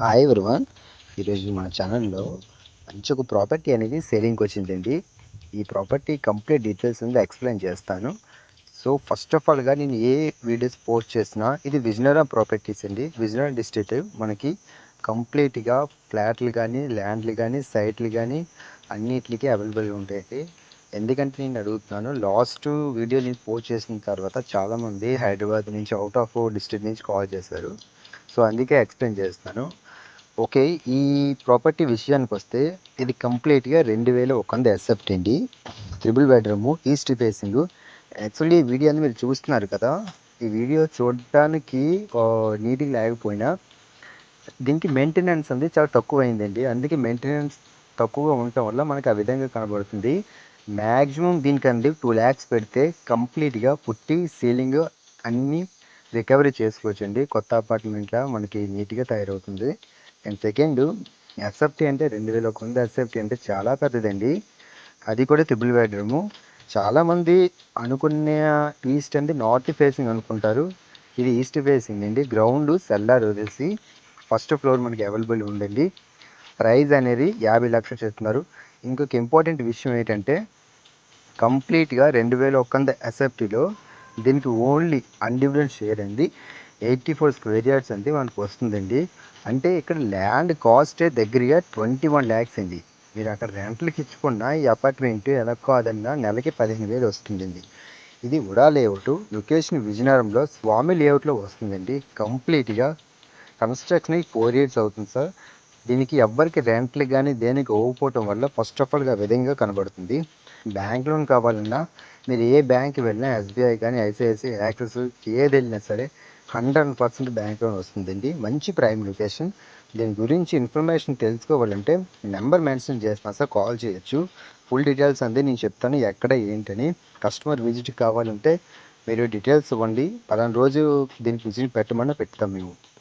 Hi everyone ఈరోజు మన ఛానల్లో మంచి ఒక ప్రాపర్టీ అనేది సేలింగ్కి వచ్చిందండి. ఈ ప్రాపర్టీ కంప్లీట్ డీటెయిల్స్ ఉంది ఎక్స్ప్లెయిన్ చేస్తాను. సో ఫస్ట్ ఆఫ్ ఆల్గా నేను ఏ వీడియోస్ పోస్ట్ చేసినా ఇది విజయనగరం ప్రాపర్టీస్ అండి. విజయనగరం డిస్ట్రిక్ట్ మనకి కంప్లీట్గా ఫ్లాట్లు కానీ ల్యాండ్లు కానీ సైట్లు కానీ అన్నిటికీ అవైలబుల్గా ఉంటాయి ఎందుకంటే నేను అడుగుతున్నాను లాస్ట్ వీడియో నేను పోస్ట్ చేసిన తర్వాత చాలామంది హైదరాబాద్ నుంచి అవుట్ ఆఫ్ డిస్ట్రిక్ట్ నుంచి కాల్ చేశారు. సో అందుకే ఎక్స్ప్లెయిన్ చేస్తాను. ఓకే ఈ ప్రాపర్టీ విషయానికి వస్తే ఇది కంప్లీట్గా రెండు వేల ఒక వంద ఎస్ఎఫ్ట్ అండి. Triple bedroom east facing. Actually ఈ వీడియోని మీరు చూస్తున్నారు కదా ఈ వీడియో చూడటానికి నీట్గా లేకపోయినా దీనికి మెయింటెనెన్స్ అనేది చాలా తక్కువ అయిందండి అందుకే మెయింటెనెన్స్ తక్కువగా ఉండటం వల్ల మనకు ఆ విధంగా కనబడుతుంది. మ్యాక్సిమం దీనికండి టూ ల్యాక్స్ పెడితే కంప్లీట్గా పుట్టి సీలింగ్ అన్నీ రికవరీ చేసుకోవచ్చండి. కొత్త అపార్ట్మెంట్లో మనకి నీట్గా తయారవుతుంది. అండ్ సెకండ్ ఎస్ఎఫ్టీ అంటే రెండు వేల ఒక వంద ఎస్ఎఫ్టీ అంటే చాలా పెద్దదండి. అది కూడా ట్రిపుల్ బెడ్రూము చాలామంది అనుకునే ఈస్ట్ అంటే నార్త్ ఫేసింగ్ అనుకుంటారు. ఇది ఈస్ట్ ఫేసింగ్ అండి. గ్రౌండ్ సెల్లార్ వదిలేసి ఫస్ట్ ఫ్లోర్ మనకి అవైలబుల్ ఉందండి. ప్రైజ్ అనేది యాభై లక్షలు చెప్తున్నారు ఇంకొక ఇంపార్టెంట్ విషయం ఏంటంటే కంప్లీట్గా రెండు వేల ఒక వంద ఎస్ఎఫ్టీలో దీనికి ఓన్లీ అన్డివిడెంట్ షేర్ అండి. ఎయిటీ ఫోర్ స్క్వేర్ యార్డ్స్ అండి మనకు వస్తుందండి. అంటే ఇక్కడ ల్యాండ్ కాస్టే దగ్గరగా ట్వంటీ వన్ ల్యాక్స్ అండి. మీరు అక్కడ రెంట్లకి ఇచ్చుకున్న ఈ అపార్ట్మెంట్ ఎలా కాదన్నా నెలకి పదిహేను వేలు వస్తుందండి. ఇది ఉడా లేఅవుట్ లొకేషన్ విజయనగరంలో స్వామి లేఅవుట్లో వస్తుందండి. కంప్లీట్గా కన్స్ట్రక్షన్ ఫోర్ ఇయర్స్ అవుతుంది సార్. దీనికి ఎవ్వరికి రెంట్లు కానీ దేనికి ఓకపోవటం వల్ల ఫస్ట్ ఆఫ్ ఆల్గా విధంగా కనబడుతుంది. బ్యాంక్ లోన్ కావాలన్నా మీరు ఏ బ్యాంక్ వెళ్ళినా ఎస్బీఐ కానీ ఐసిఐసిఐ యాక్సిస్ ఏది వెళ్ళినా సరే హండ్రెడ్ పర్సెంట్ బ్యాంక్ లోన్ వస్తుందండి. మంచి ప్రైమ్ లొకేషన్. దీని గురించి ఇన్ఫర్మేషన్ తెలుసుకోవాలంటే నెంబర్ మెన్షన్ చేస్తాను సార్ కాల్ చేయొచ్చు. ఫుల్ డీటెయిల్స్ అంది నేను చెప్తాను ఎక్కడ ఏంటని. కస్టమర్ విజిట్ కావాలంటే మీరు డీటెయిల్స్ ఇవ్వండి. పలానా రోజు దీనికి విజిట్ పెట్టమన్నా పెడతాం మేము.